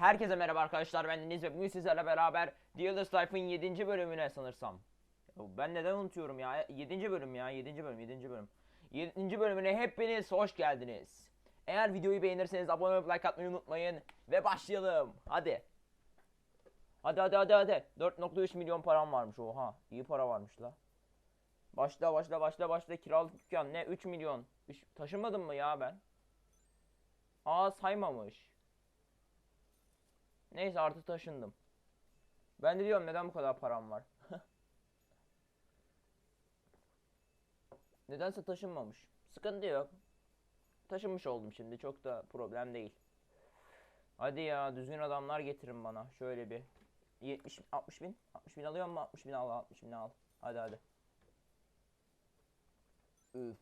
Herkese merhaba arkadaşlar ben Deniz ve bugün sizlerle beraber The Eldest Life'ın 7. bölümüne sanırsam. Ben neden unutuyorum ya? 7. bölüm ya 7. bölüm 7. bölüm. 7. bölümüne hepiniz hoş geldiniz. Eğer videoyu beğenirseniz abone olup like atmayı unutmayın ve başlayalım. Hadi. Hadi hadi hadi hadi. 4.3 milyon param varmış oha. İyi para varmış la. Başla başla başla başla kiralık dükkan ne 3 milyon. Üç- taşınmadım mı ya ben? Aa saymamış. Neyse artık taşındım. Ben de diyorum neden bu kadar param var. Nedense taşınmamış. Sıkıntı yok. Taşınmış oldum şimdi çok da problem değil. Hadi ya düzgün adamlar getirin bana. Şöyle bir 70 60 bin 60 bin alıyor mu 60 bin al 60 bin al. Hadi hadi. Üf.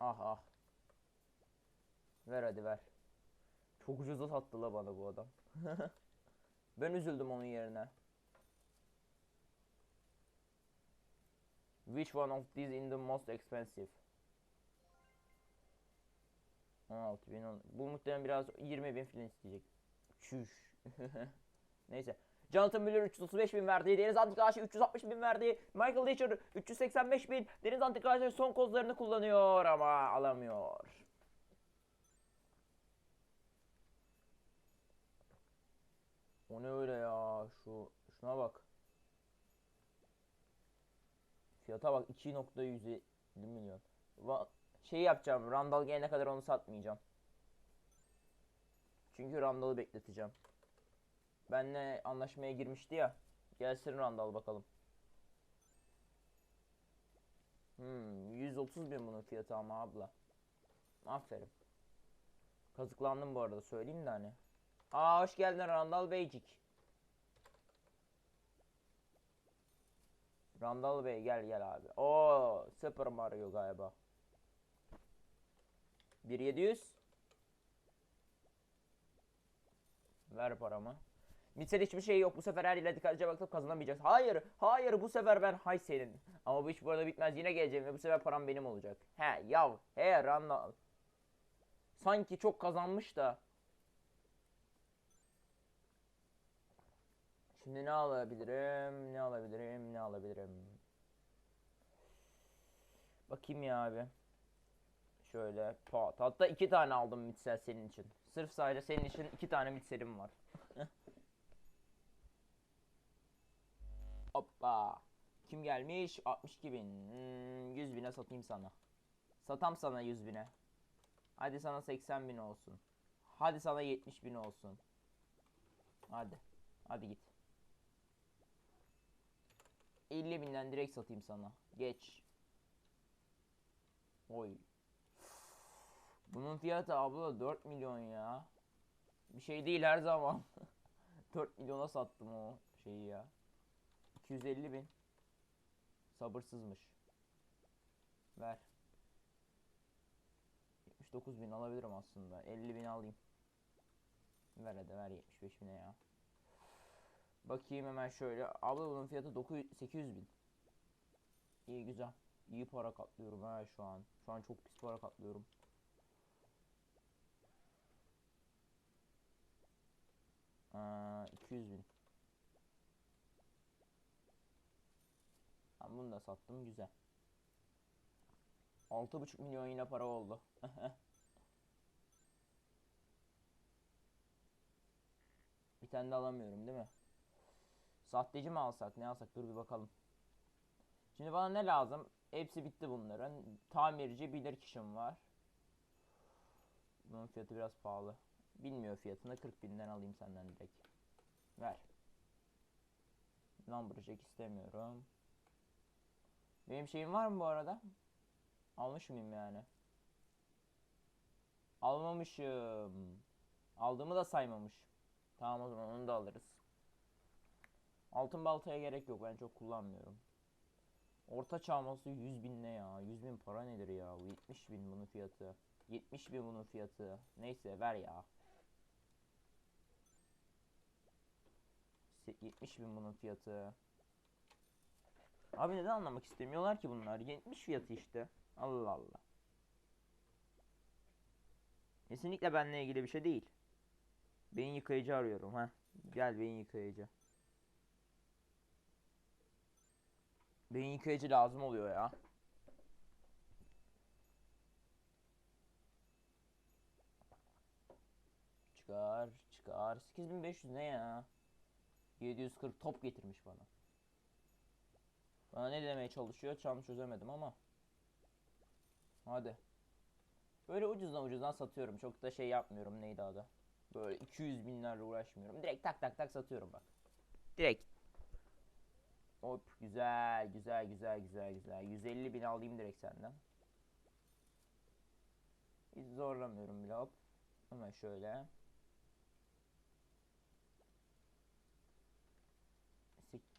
Ah ah. Ver hadi ver. Çok ucuza sattı la bana bu adam. ben üzüldüm onun yerine. Which one of these in the most expensive? 16 bin. Bu muhtemelen biraz 20 bin falan isteyecek. Çüş. Neyse. Jonathan Müller 335 bin verdi. Deniz Antikarşı 360 bin verdi. Michael Leacher 385 bin. Deniz Antikarşı son kozlarını kullanıyor ama alamıyor. O ne öyle ya? Şu şuna bak. Fiyata bak 2.150 milyon. Va şey yapacağım. Randall gelene kadar onu satmayacağım. Çünkü Randall'ı bekleteceğim. Benle anlaşmaya girmişti ya. Gelsin Randall bakalım. Hmm, 130 bin bunun fiyatı ama abla. Aferin. Kazıklandım bu arada söyleyeyim de hani. Aa hoş geldin Randall Beycik. Randall Bey gel gel abi. Oo Super Mario galiba. 1700. Ver paramı. Mitsel hiçbir şey yok. Bu sefer her yere dikkatlice bakıp kazanamayacaksın. Hayır, hayır bu sefer ben hay senin. Ama bu iş burada bitmez. Yine geleceğim ve bu sefer param benim olacak. He yav, he Randall. Sanki çok kazanmış da. Şimdi ne alabilirim? Ne alabilirim? Ne alabilirim? Bakayım ya abi. Şöyle pat. Hatta iki tane aldım mitsel senin için. Sırf sadece senin için iki tane mitselim var. Hoppa. Kim gelmiş? 62 bin. Hmm, 100 bine satayım sana. Satam sana 100 bine. Hadi sana 80 bin olsun. Hadi sana 70 bin olsun. Hadi. Hadi git. 50 binden direkt satayım sana. Geç. Oy. Bunun fiyatı abla 4 milyon ya. Bir şey değil her zaman. 4 milyona sattım o şeyi ya. 250 bin. Sabırsızmış. Ver. 79 bin alabilirim aslında. 50 bin alayım. Ver hadi ver 75 bine ya. Bakayım hemen şöyle. Abla bunun fiyatı 900, 800 bin. İyi güzel. İyi para katlıyorum ha şu an. Şu an çok pis para katlıyorum. Aa, 200 bin. Ben bunu da sattım güzel. 6,5 milyon yine para oldu. Bir tane de alamıyorum değil mi? Sahteci mi alsak ne alsak dur bir bakalım. Şimdi bana ne lazım? Hepsi bitti bunların. Tamirci bilir kişim var. Bunun fiyatı biraz pahalı. Bilmiyor fiyatını 40 binden alayım senden direkt. Ver. Lumberjack istemiyorum. Benim şeyim var mı bu arada? Almış mıyım yani? Almamışım. Aldığımı da saymamış. Tamam o zaman onu da alırız. Altın baltaya gerek yok ben çok kullanmıyorum. Orta çalması 100 bin ne ya? 100 bin para nedir ya? 70 bin bunun fiyatı. 70 bin bunun fiyatı. Neyse ver ya. Se- 70 bin bunun fiyatı. Abi neden anlamak istemiyorlar ki bunlar? 70 fiyatı işte. Allah Allah. Kesinlikle benimle ilgili bir şey değil. Beyin yıkayıcı arıyorum ha. Gel beyin yıkayıcı. Beyin yıkayıcı lazım oluyor ya. Çıkar, çıkar. 8500 ne ya? 740 top getirmiş bana. Bana ne demeye çalışıyor? Tam çözemedim ama. Hadi. Böyle ucuzdan ucuzdan satıyorum. Çok da şey yapmıyorum neydi adı. Böyle 200 binlerle uğraşmıyorum. Direkt tak tak tak satıyorum bak. Direkt. Hop güzel güzel güzel güzel güzel. 150 bin alayım direkt senden. Hiç zorlamıyorum bile hop. Hemen şöyle.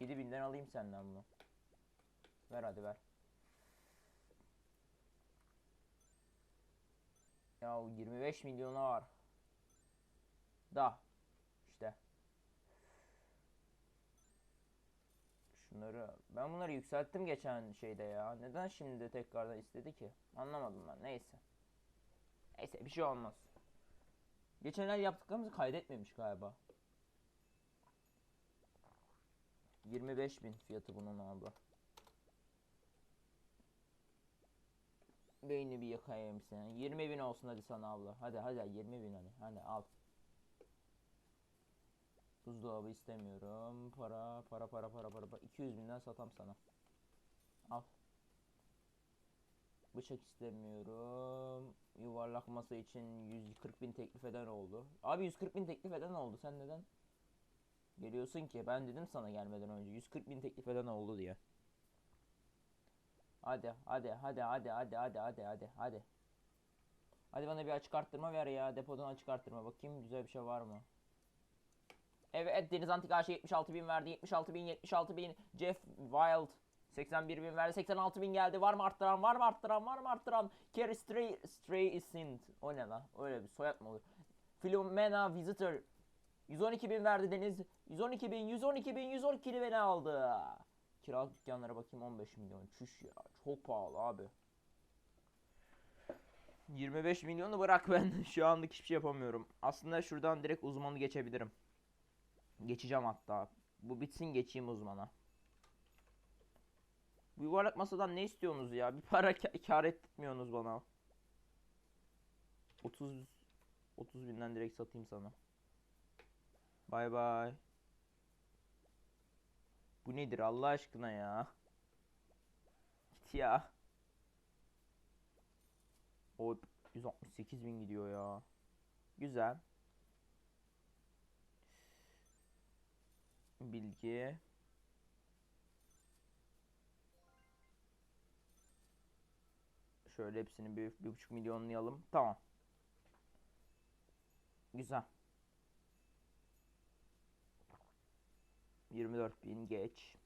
7 binden alayım senden bunu. Ver hadi ver. Ya 25 milyona var. Da. İşte. Şunları ben bunları yükselttim geçen şeyde ya. Neden şimdi de tekrardan istedi ki? Anlamadım ben. Neyse. Neyse bir şey olmaz. Geçenler yaptıklarımızı kaydetmemiş galiba. 25 bin fiyatı bunun abla. Beyni bir yakayım seni. 20 bin olsun hadi sana abla. Hadi hadi 20 bin hani. Hadi al. Buzdolabı istemiyorum. Para para para para para. para. 200 binden satam sana. Al. Bıçak istemiyorum. Yuvarlak masa için 140 bin teklif eden oldu. Abi 140 bin teklif eden oldu. Sen neden geliyorsun ki? Ben dedim sana gelmeden önce 140 bin teklif eden oldu diye. Hadi hadi hadi hadi hadi hadi hadi hadi hadi. Hadi bana bir açık arttırma ver ya. Depodan açık arttırma. Bakayım güzel bir şey var mı? Evet Deniz Antik AŞ 76 bin verdi. 76 bin 76 bin. Jeff Wild 81 bin verdi. 86 bin geldi. Var mı arttıran? Var mı arttıran? Var mı arttıran? Kerry Stray, Stray Isn't. O ne lan? Öyle bir soyad mı olur? Philomena Visitor 112 bin verdi Deniz. 112 bin, 112 bin, 112 beni aldı. Kiralık dükkanlara bakayım 15 milyon. Çüş ya. Çok pahalı abi. 25 milyonu bırak ben şu anlık hiçbir şey yapamıyorum. Aslında şuradan direkt uzmanı geçebilirim. Geçeceğim hatta. Bu bitsin geçeyim uzmana. Bu yuvarlak masadan ne istiyorsunuz ya? Bir para ka- kar etmiyorsunuz bana. 30 30 binden direkt satayım sana. Bay bay. Bu nedir Allah aşkına ya? Git ya. O 168 bin gidiyor ya. Güzel. Bilgi. Şöyle hepsini bir, bir buçuk milyonlayalım. Tamam. Güzel. 24 bin geç.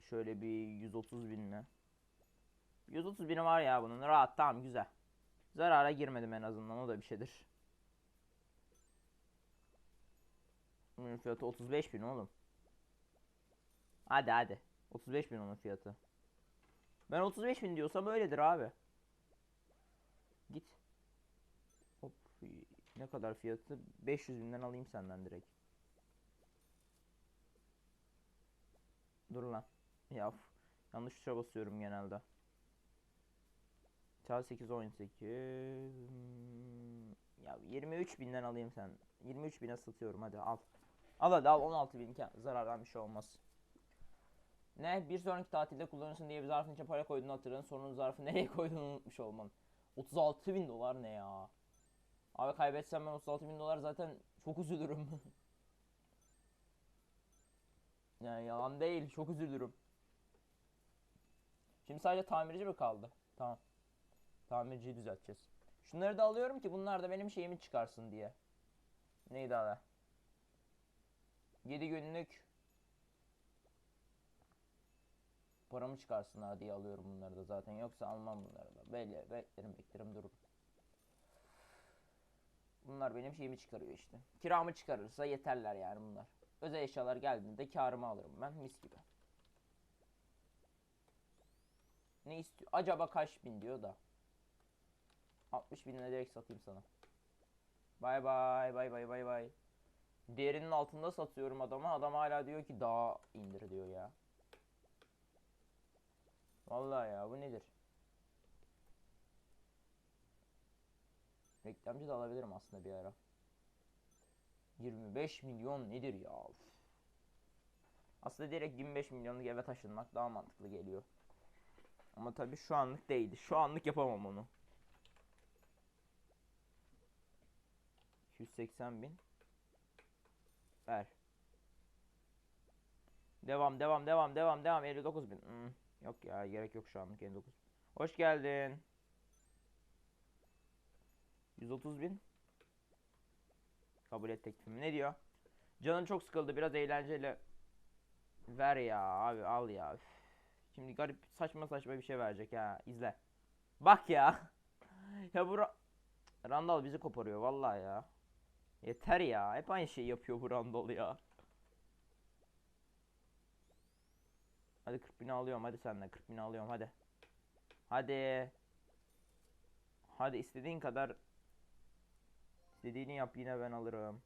Şöyle bir 130 binle. 130 bini var ya bunun. Rahat tamam güzel. Zarara girmedim en azından o da bir şeydir. Bunun fiyatı 35 bin oğlum. Hadi hadi. 35 bin onun fiyatı. Ben 35 bin diyorsam öyledir abi. Git. Hop. Ne kadar fiyatı? 500 binden alayım senden direkt. Dur lan. Ya yanlış tuşa basıyorum genelde. Çağ 8 18. Hmm, Ya 23 binden alayım sen. 23 bine satıyorum hadi al. Al hadi al 16 bin zarardan bir şey olmaz. Ne? Bir sonraki tatilde kullanırsın diye bir zarfın içine para koyduğunu hatırladın. Sonra zarfı nereye koyduğunu unutmuş olman. 36 bin dolar ne ya? Abi kaybetsem ben 36 bin dolar zaten çok üzülürüm. yani yalan değil çok üzülürüm. Şimdi sadece tamirci mi kaldı? Tamam. Tamirciyi düzelteceğiz. Şunları da alıyorum ki bunlar da benim şeyimi çıkarsın diye. Neydi adı? 7 günlük paramı çıkarsınlar diye alıyorum bunları da zaten. Yoksa almam bunları da. Böyle beklerim beklerim dururum. Bunlar benim şeyimi çıkarıyor işte. Kiramı çıkarırsa yeterler yani bunlar. Özel eşyalar geldiğinde karımı alırım ben mis gibi. Ne istiyor? Acaba kaç bin diyor da. 60 bin lira direkt satayım sana. Bay bay bay bay bay bay. Değerinin altında satıyorum adama. Adam hala diyor ki daha indir diyor ya. Vallahi ya bu nedir? Reklamcı da alabilirim aslında bir ara. 25 milyon nedir ya? Aslında direkt 25 milyonluk eve taşınmak daha mantıklı geliyor. Ama tabii şu anlık değildi. Şu anlık yapamam onu. 280 bin. Ver. Devam devam devam devam devam 59 bin. Hmm, yok ya gerek yok şu anlık 59. Hoş geldin. 130 bin. Kabul et teklifimi. Ne diyor? Canın çok sıkıldı biraz eğlenceli. Ver ya abi al ya. Üf. Şimdi garip saçma saçma bir şey verecek ha. İzle. Bak ya. ya bu Ra- Randall bizi koparıyor vallahi ya. Yeter ya. Hep aynı şeyi yapıyor bu Randall ya. Hadi 40 bin alıyorum hadi senden 40 bin alıyorum hadi. Hadi. Hadi istediğin kadar istediğini yap yine ben alırım.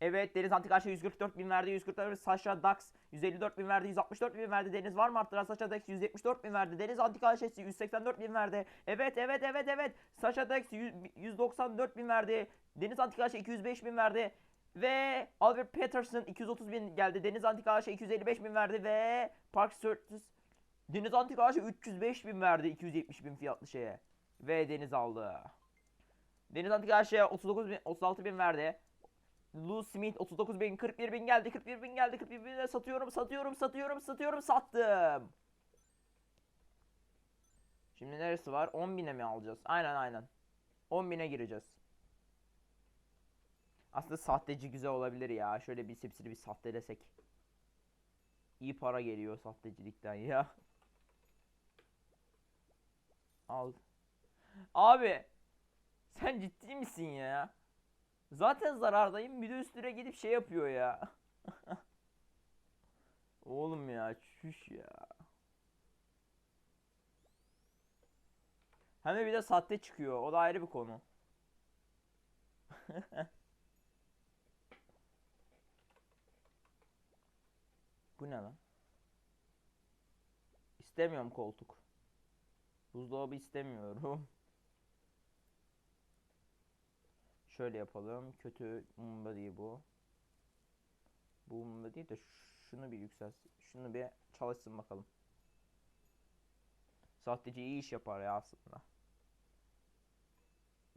Evet Deniz Antik Ayşe 144 bin verdi 144 bin Sasha Dax 154 bin verdi 164 bin verdi. Deniz var mı arttıran? Sasha Dax 174 bin verdi. Deniz Antik Ayşe'si 184 bin verdi. Evet evet evet evet. Sasha Dax 100 194 bin verdi. Deniz Antik Ayşe 205 bin verdi. Ve Albert Peterson 230 bin geldi. Deniz Antik Ayşe 255 bin verdi ve Park Surtis Deniz Antik Ayşe 305 bin verdi 270 bin fiyatlı şeye. Ve Deniz aldı. Deniz Antik Ayşe 39 bin 36 bin verdi Lou Smith 39 bin 41 bin geldi 41 bin geldi 41 bin satıyorum satıyorum satıyorum satıyorum sattım. Şimdi neresi var 10 bine mi alacağız? Aynen aynen 10 bine gireceğiz. Aslında sahteci güzel olabilir ya şöyle bir hepsini bir sahtelesek. İyi para geliyor sahtecilikten ya. Al. Abi sen ciddi misin ya? Zaten zarardayım bir de üstüne gidip şey yapıyor ya. Oğlum ya çüş ya. Hem de bir de sahte çıkıyor. O da ayrı bir konu. Bu ne lan? İstemiyorum koltuk. Buzdolabı istemiyorum. Şöyle yapalım. Kötü umurumda değil bu. Bu umurumda değil de şunu bir yükselsin. Şunu bir çalışsın bakalım. Sahteci iyi iş yapar ya aslında.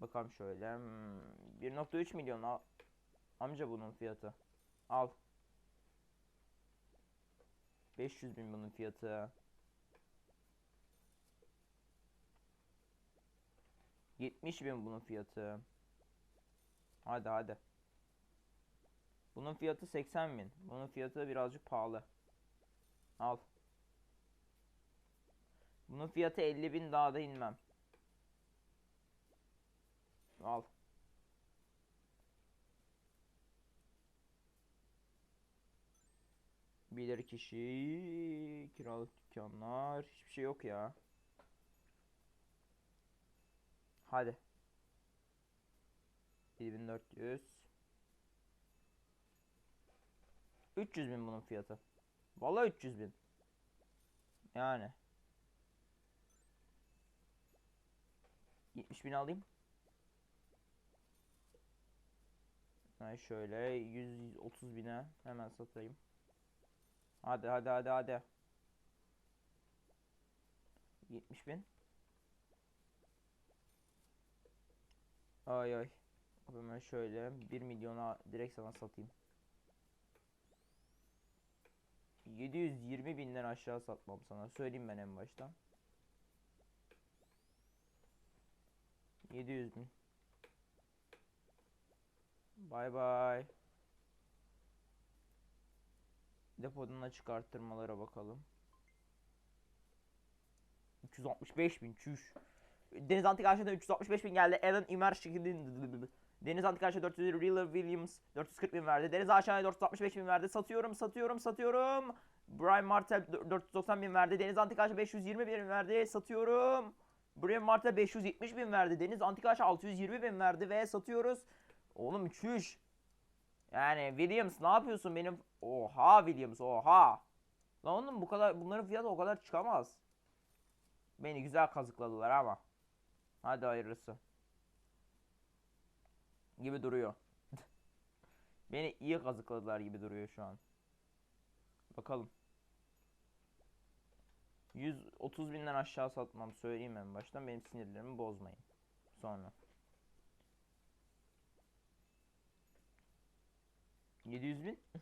Bakalım şöyle. Hmm, 1.3 milyon al. Amca bunun fiyatı. Al. 500 bin bunun fiyatı. 70 bin bunun fiyatı. Hadi hadi. Bunun fiyatı 80 bin. Bunun fiyatı birazcık pahalı. Al. Bunun fiyatı 50 bin daha da inmem. Al. Bilir kişi, kiralık dükkanlar, hiçbir şey yok ya. Hadi. 7400 300 bin bunun fiyatı. Vallahi 300 bin. Yani. 70 bin alayım. Yani şöyle 130 bine hemen satayım. Hadi hadi hadi hadi. 70 bin. Ay ay. Hemen şöyle 1 milyona direkt sana satayım. 720 binden aşağı satmam sana. Söyleyeyim ben en baştan. 700 bin. Bay bay. Depodan açık arttırmalara bakalım. 365 bin çüş. Deniz Antik Ayşe'den 365 bin geldi. Alan Imer Deniz Antik Ayşe 400 Real Williams 440 bin verdi. Deniz Ayşe'ye 465 bin verdi. Satıyorum satıyorum satıyorum. Brian Martel 490 bin verdi. Deniz Antik Ayşe 520 bin verdi. Satıyorum. Brian Mart'a 570 bin verdi. Deniz Antikaş 620 bin verdi ve satıyoruz. Oğlum çüş. Yani Williams ne yapıyorsun benim? Oha Williams oha. Lan oğlum bu kadar bunların fiyatı o kadar çıkamaz. Beni güzel kazıkladılar ama. Hadi hayırlısı. Gibi duruyor. Beni iyi kazıkladılar gibi duruyor şu an. Bakalım. 130 binden aşağı satmam söyleyeyim en baştan. Benim sinirlerimi bozmayın. Sonra. 700 bin.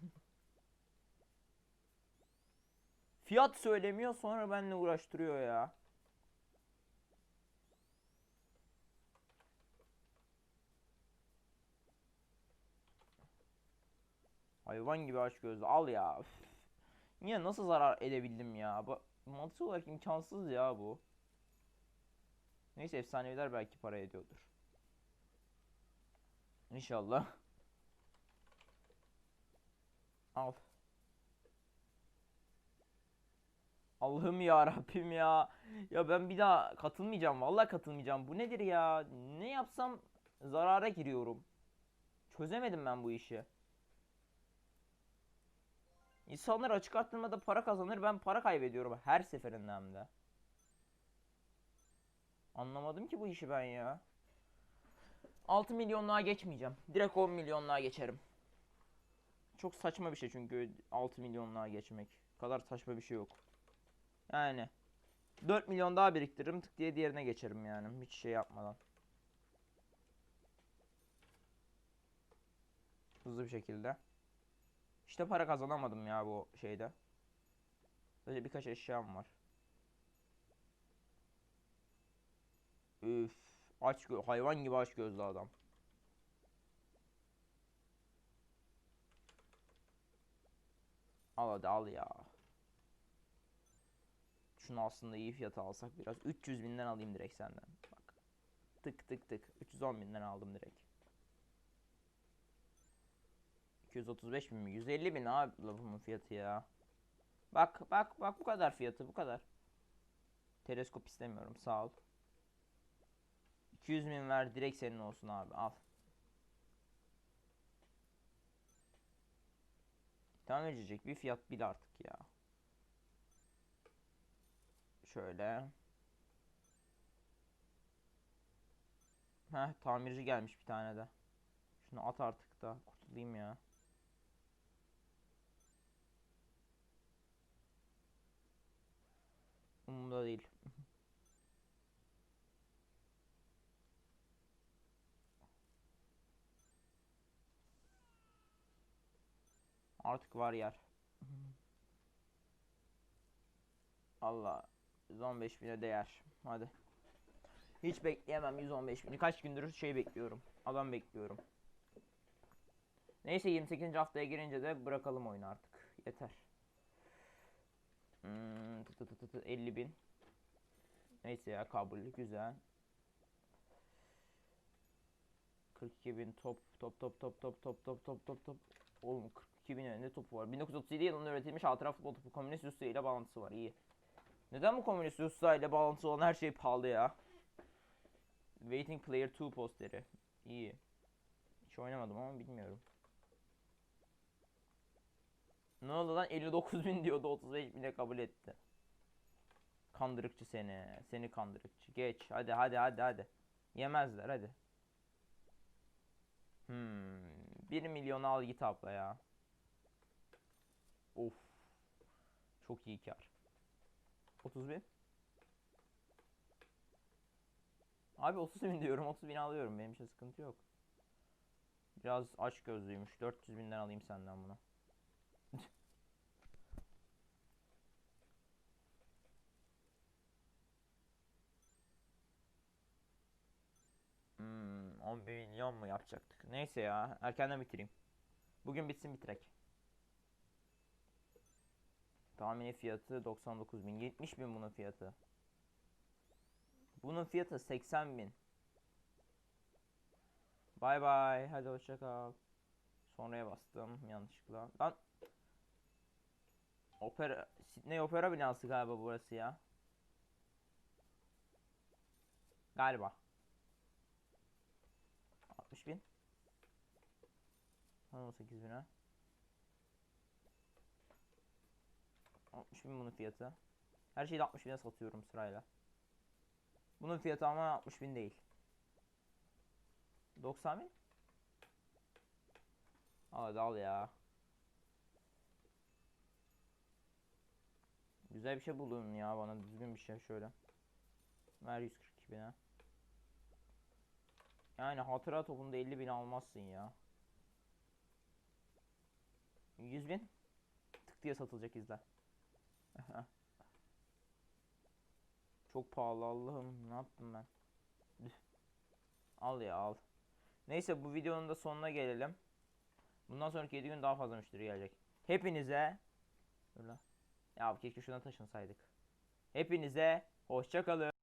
Fiyat söylemiyor sonra benimle uğraştırıyor ya. Hayvan gibi aç gözlü. Al ya. Üf. Niye nasıl zarar edebildim ya? Bu mantık olarak imkansız ya bu. Neyse efsaneviler belki para ediyordur. İnşallah. Al. Allah'ım ya Rabbim ya. Ya ben bir daha katılmayacağım. Vallahi katılmayacağım. Bu nedir ya? Ne yapsam zarara giriyorum. Çözemedim ben bu işi. İnsanlar açık arttırmada para kazanır. Ben para kaybediyorum her seferinde hem de. Anlamadım ki bu işi ben ya. 6 milyonluğa geçmeyeceğim. Direkt 10 milyonluğa geçerim. Çok saçma bir şey çünkü 6 milyonluğa geçmek. Kadar saçma bir şey yok. Yani 4 milyon daha biriktiririm tık diye diğerine geçerim yani hiç şey yapmadan. Hızlı bir şekilde. İşte para kazanamadım ya bu şeyde. Sadece birkaç eşyam var. Üf, aç hayvan gibi aç gözlü adam. Al hadi al ya. Şunu aslında iyi fiyata alsak biraz. 300 binden alayım direkt senden. Bak. Tık tık tık. 310 binden aldım direkt. 235 bin mi? 150 bin abi bunun fiyatı ya. Bak bak bak bu kadar fiyatı bu kadar. Teleskop istemiyorum sağ ol. 200 bin ver direkt senin olsun abi al. Tamam edecek bir fiyat bil artık ya. Şöyle. Heh tamirci gelmiş bir tane de. Şunu at artık da kurtulayım ya. Umurumda değil. Artık var yer. Allah 115 bine değer. Hadi. Hiç bekleyemem 115 bini. Kaç gündür şey bekliyorum. Adam bekliyorum. Neyse 28. haftaya girince de bırakalım oyunu artık. Yeter. Hmm, tı tı tı tı tı, 50 bin. Neyse ya kabul güzel. 42 bin top top top top top top top top top top. Oğlum 42 bin önünde topu var. 1937 yılında üretilmiş hatıra futbol topu komünist Rusya ile bağlantısı var. İyi. Neden bu komünist Rusya ile bağlantısı olan her şey pahalı ya? Waiting Player 2 posteri. İyi. Hiç oynamadım ama bilmiyorum. Ne oldu lan 59 bin diyordu 35 bine kabul etti. Kandırıkçı seni. Seni kandırıkçı. Geç. Hadi hadi hadi hadi. Yemezler hadi. Hmm. 1 milyon al git abla ya. Of. Çok iyi kar. 30 bin. Abi 30 bin diyorum 30 bin alıyorum benim için sıkıntı yok. Biraz aç gözlüymüş 400 binden alayım senden bunu. Hmm, 11 milyon mu yapacaktık? Neyse ya erkenden bitireyim. Bugün bitsin bitirek. Tahmini fiyatı 99 bin. 70 bin bunun fiyatı. Bunun fiyatı 80 bin. Bay bay. Hadi hoşça kal. Sonraya bastım yanlışlıkla. Lan. Opera, Sydney Opera binası galiba burası ya. Galiba. 60 bin. 18 bine. 60 bin bunun fiyatı. Her şeyi de 60 bine satıyorum sırayla. Bunun fiyatı ama 60 bin değil. 90 bin? Al al ya. Güzel bir şey bulun ya bana düzgün bir şey şöyle. Ver 142 bine. Yani hatıra topunda 50 bin almazsın ya. 100 bin. Tık diye satılacak izler. Çok pahalı Allah'ım ne yaptım ben? Al ya al. Neyse bu videonun da sonuna gelelim. Bundan sonraki 7 gün daha fazla müşteri gelecek. Hepinize Dur lan. Ya keşke şuna taşınsaydık. Hepinize hoşça kalın.